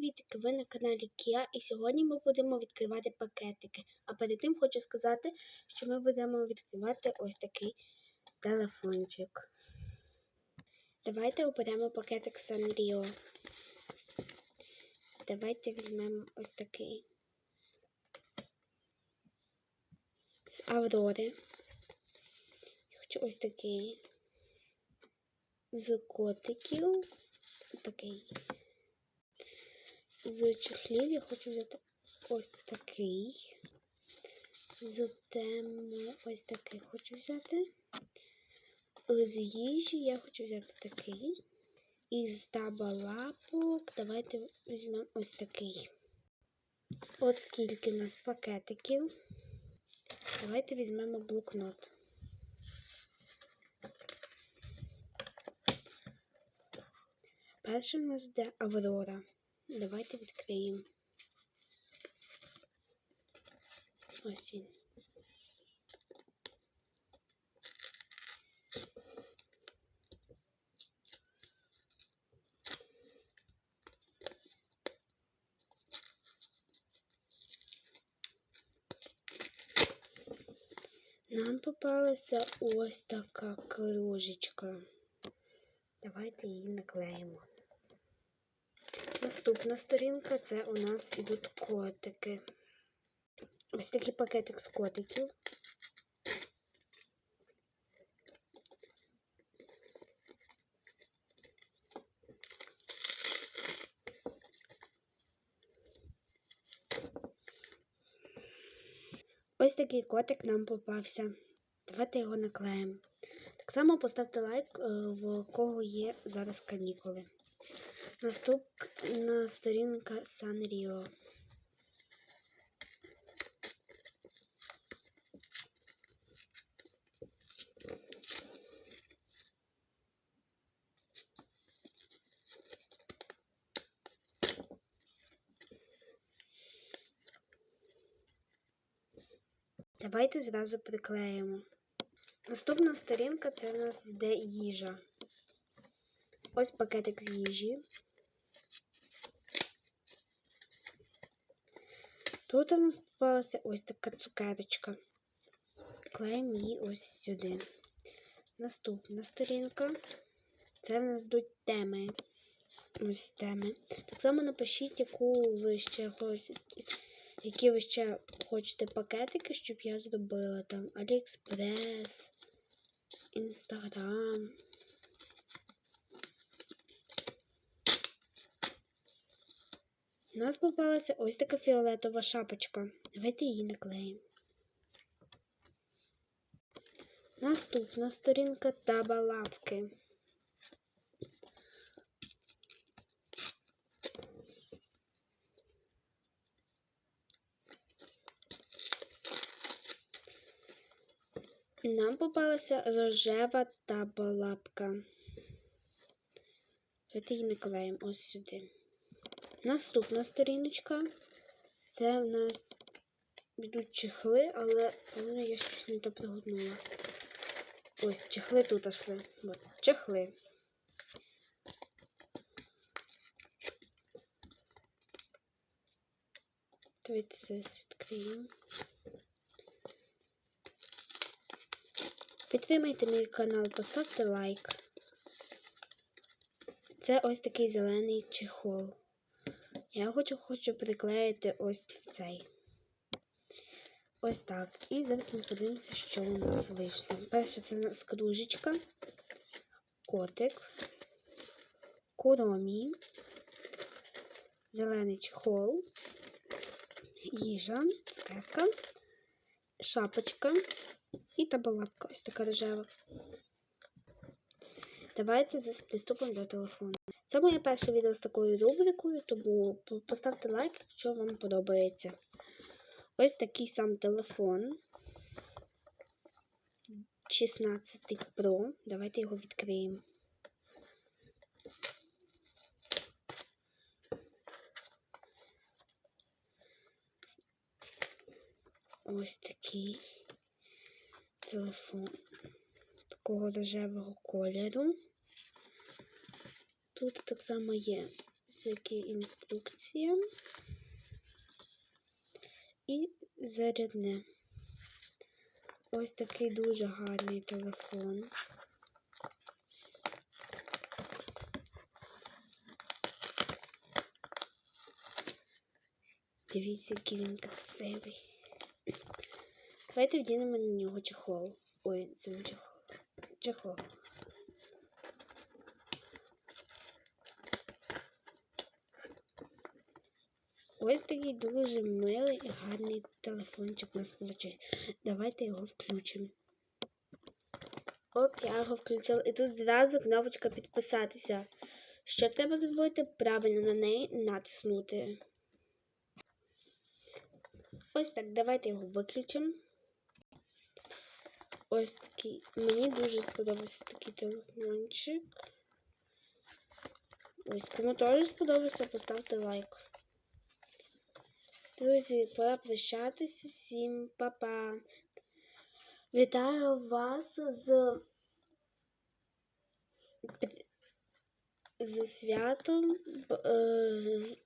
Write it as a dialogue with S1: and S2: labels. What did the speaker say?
S1: привітки! Ви на каналі Kia і сьогодні ми будемо відкривати пакетики. А перед тим хочу сказати, що ми будемо відкривати ось такий телефончик. Давайте оберемо пакетик Sanrio. Давайте візьмемо ось такий. З Аврори. Хочу ось такий. З котиків. Такий з чохлів я хочу взяти ось такий. З ось такий хочу взяти. З їжі я хочу взяти такий. І з табалапок давайте візьмемо ось такий. От скільки в нас пакетиків. Давайте візьмемо блокнот. Перше в нас де Аврора. Давайте відкриємо. Ось він. Нам попалася ось така кружечка. Давайте її наклеїмо. Наступна сторінка це у нас ідуть котики. Ось такий пакетик з котиків. Ось такий котик нам попався. Давайте його наклеїмо. Так само поставте лайк, е, в кого є зараз канікули. Наступна сторінка Санріо. Давайте зразу приклеїмо. Наступна сторінка це в нас йде їжа. Ось пакетик з їжі. Тут у нас попалася ось така цукерочка. Клеїмо її ось сюди. Наступна сторінка. Це в нас йдуть теми. Ось теми. Так само напишіть, яку ви ще хочете, які ви ще хочете пакетики, щоб я зробила там Аліекспрес, Інстаграм. У нас попалася ось така фіолетова шапочка. Давайте її наклеїмо. Наступна сторінка табалапки. Нам попалася рожева табалапка. Давайте її наклеїмо ось сюди. Наступна сторіночка. Це в нас йдуть чехли, але вони я щось не то пригоднула. Ось, чехли тут йшли. От, чехли. Давайте зараз відкриємо. Підтримайте мій канал, поставте лайк. Це ось такий зелений чехол. Я хочу хочу приклеїти ось цей. Ось так. І зараз ми подивимося, що у нас вийшло. Перше це у нас кружечка, котик, куромі, зелений чехол, їжа, цукерка, шапочка і табалапка. Ось така рожева. Давайте приступимо до телефону. Це моє перше відео з такою рубрикою, тому поставте лайк, якщо вам подобається. Ось такий сам телефон. 16 Pro. Давайте його відкриємо. Ось такий телефон такого рожевого кольору. Тут так само є такі інструкція. І зарядне. Ось такий дуже гарний телефон. Дивіться, який він красивий. Давайте вдінемо на нього чехол. Ой, це не чехол. Чехол. Ось такий дуже милий і гарний телефончик у нас вийшов. Давайте його включимо. От я його включила. І тут зразу кнопочка підписатися. Що треба зробити? Правильно на неї натиснути. Ось так, давайте його виключимо. Ось такий. Мені дуже сподобався такий телефончик. Ось, кому теж сподобався, поставте лайк. Друзі, пора прощатися всім, па-па. Вітаю вас з, з святом. е,